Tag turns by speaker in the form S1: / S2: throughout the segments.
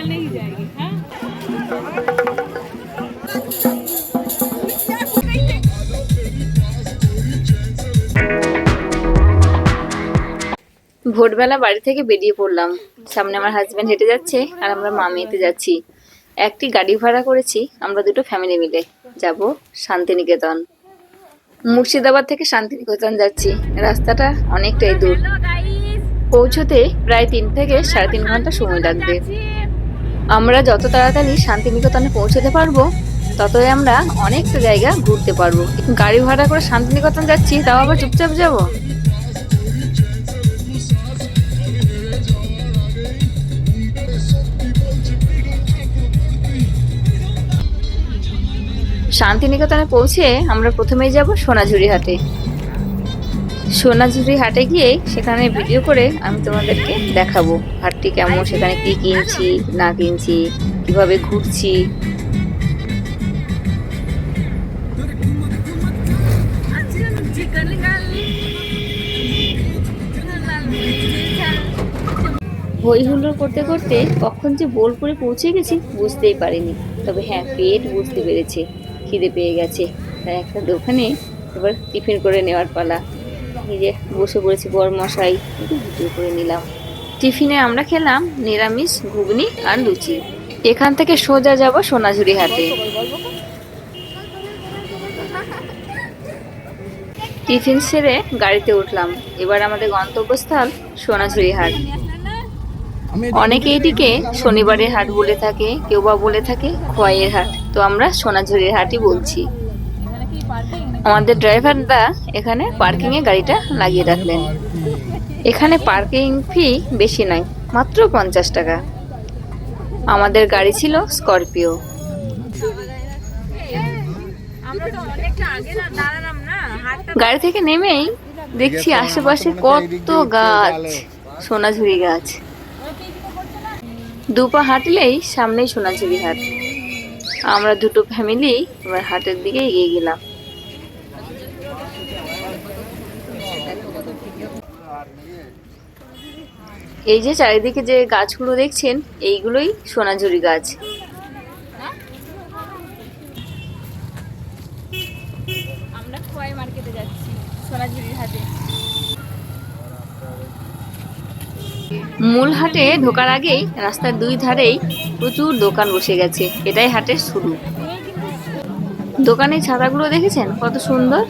S1: निकलने ही जाएगी हाँ
S2: ভোরবেলা বাড়ি থেকে বেরিয়ে পড়লাম সামনে আমার হাজব্যান্ড হেঁটে যাচ্ছে আর আমরা মা মেয়েতে যাচ্ছি একটি গাড়ি ভাড়া করেছি আমরা দুটো ফ্যামিলি মিলে যাব শান্তিনিকেতন মুর্শিদাবাদ থেকে শান্তিনিকেতন যাচ্ছি রাস্তাটা অনেকটাই দূর পৌঁছতে প্রায় তিন থেকে সাড়ে তিন ঘন্টা সময় লাগবে আমরা যত তাড়াতাড়ি শান্তিনিকেতনে পৌঁছতে পারব, ততই আমরা অনেকটা জায়গা ঘুরতে পারব। গাড়ি ভাড়া করে শান্তিনিকেতন যাচ্ছি, তাও আবার চুপচাপ যাব? শান্তিনিকেতনে পৌঁছে আমরা প্রথমেই যাব সোনাঝুরি হাটে। সোনাঝুরি হাটে গিয়ে সেখানে ভিডিও করে আমি তোমাদেরকে দেখাবো। হাটটি কেমন? সেখানে কি কিনছি, না কিনছি, কীভাবে ঘুরছি। হই হুল্লোড় করতে করতে কখন যে বোলপুরে পৌঁছে গেছি বুঝতেই পারিনি। তবে হ্যাঁ পেট বুঝতে পেরেছে, খিদে পেয়ে গেছে। তাই একটা দোকানে এবার টিফিন করে নেওয়ার পালা। এই যে বসে পড়েছি বর মশাই একটু ভিডিও করে নিলাম। টিফিনে আমরা খেলাম নিরামিষ, ঘুগনি আর লুচি। এখান থেকে সোজা যাব সোনাঝুরি হাটে। টিফিন সেরে গাড়িতে উঠলাম। এবার আমাদের গন্তব্যস্থল সোনাঝুরি হাট। অনেকে এটিকে শনিবারের হাট বলে থাকে, কেউ বা বলে থাকে খোয়াইয়ের হাট। তো আমরা সোনাঝুরির হাটই বলছি। আমাদের ড্রাইভারদা এখানে পার্কিং এ গাড়িটা লাগিয়ে রাখলেন। এখানে পার্কিং ফি বেশি নয়, মাত্র পঞ্চাশ টাকা। আমাদের গাড়ি ছিল স্করপিও গাড়ি থেকে নেমেই দেখছি আশেপাশে কত গাছ, সোনাঝুরি গাছ। দুপা হাঁটলেই সামনেই সোনাঝুরি হাট। আমরা দুটো ফ্যামিলি এবার হাটের দিকে এগিয়ে গেলাম। এই যে চারিদিকে যে গাছগুলো দেখছেন এইগুলোই সোনাঝুরি গাছ।
S1: আমরা খোয়াই মার্কেটে যাচ্ছি সোনাঝুরির হাটে।
S2: মূল হাটে ঢোকার আগেই রাস্তার দুই ধারেই প্রচুর দোকান বসে গেছে। এটাই হাটের শুরু। দোকানে ছাতাগুলো দেখেছেন? কত সুন্দর।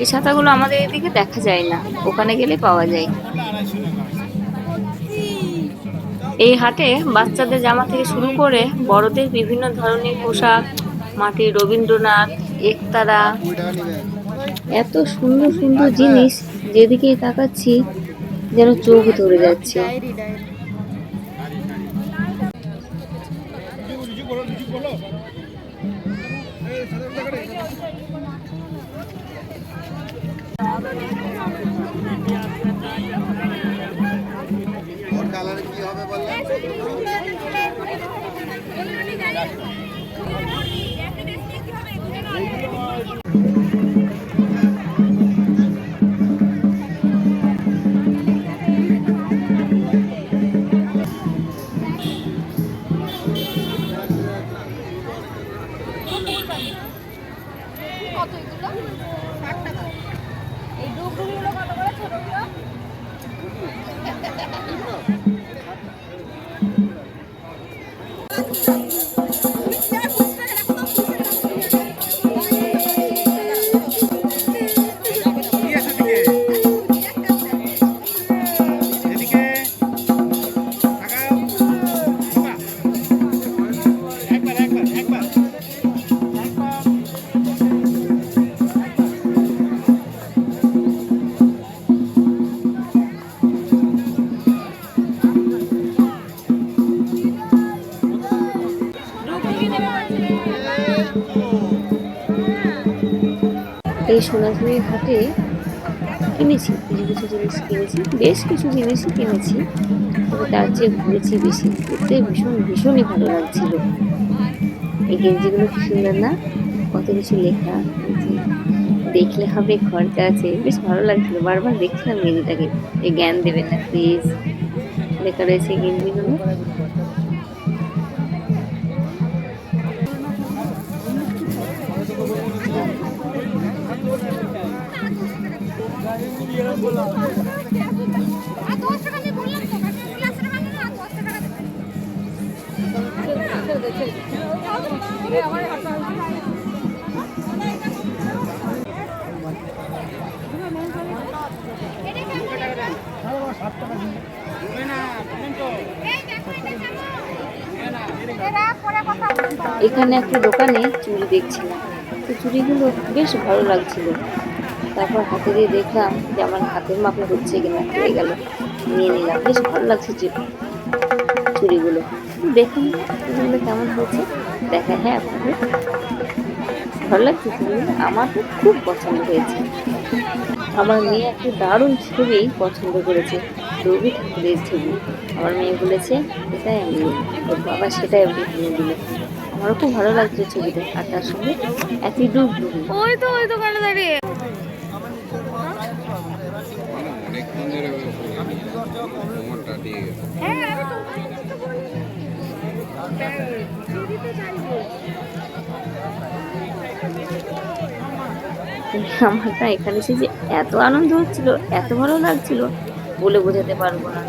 S2: এই ছাতাগুলো আমাদের এদিকে দেখা যায় না। ওখানে গেলে পাওয়া যায়। এই হাটে বাচ্চাদের জামা থেকে শুরু করে বড়দের বিভিন্ন ধরনের পোশাক মাটির রবীন্দ্রনাথ, একতারা, এত সুন্দর সুন্দর জিনিস যেদিকেই তাকাচ্ছি যেন চোখ ধরে যাচ্ছে।
S1: Thank you.
S3: এদিকে
S2: এই সোনাঝুরি হাটে কিনেছি, কিছু কিছু জিনিস কিনেছি, বেশ কিছু জিনিসই কিনেছি। তবে তার চেয়ে ঘুরেছি বেশি। ঘুরতে ভীষণ, ভীষণই ভালো লাগছিল। এই গেঞ্জিগুলো কি সুন্দর না? কত কিছু লেখা দেখলে হবে খরচা আছে। বেশ ভালো লাগছিল। বারবার দেখছিলাম গেঞ্জিটাকে। এই জ্ঞান দেবেন না প্লিজ লেখা রয়েছে গেঞ্জিগুলো। এখানে একটা দোকানে চুড়ি দেখছিলাম। তো চুড়িগুলো বেশ ভালো লাগছিল। তারপর হাতে দিয়ে দেখলাম যে আমার হাতের মাপে হচ্ছে কিনা, হয়ে গেল। নিয়ে নিলাম। বেশ ভালো লাগছে চুড়িগুলো। দেখুন চুড়িগুলো কেমন হয়েছে। দেখা হ্যাঁ আপনাদের ভালো লাগছে চুড়িগুলো আমার তো খুব পছন্দ হয়েছে। আমার মেয়ে একটা দারুণ ছবি পছন্দ করেছে। রবি ঠাকুরের ছবি। আমার মেয়ে বলেছে এটাই আমি। ওর বাবা সেটাই ওকে কিনে দিল। আমারও খুব ভালো লাগছে ছবিটা। আর তার সঙ্গে একই ডুব ডুবি
S1: ওই তো ওই দোকানে দাঁড়িয়ে।
S4: অনেকক্ষণ ধরে কোমরটা দিয়ে গেছে
S2: আমার না এখানে এসে যে এত আনন্দ হচ্ছিল, এত ভালো লাগছিল, বলে বোঝাতে পারব না।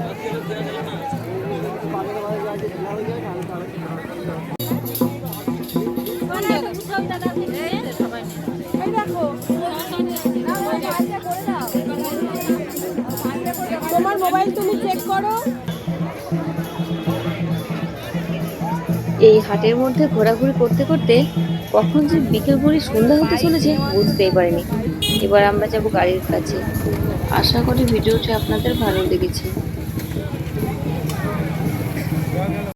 S1: তোমার মোবাইল তুমি চেক করো।
S2: এই হাটের মধ্যে ঘোরাঘুরি করতে করতে কখন যে বিকেল ভরি সন্ধ্যা হতে চলেছে, বুঝতেই পারিনি। এবার আমরা যাব গাড়ির কাছে। আশা করি ভিডিওটি আপনাদের ভালো লেগেছে।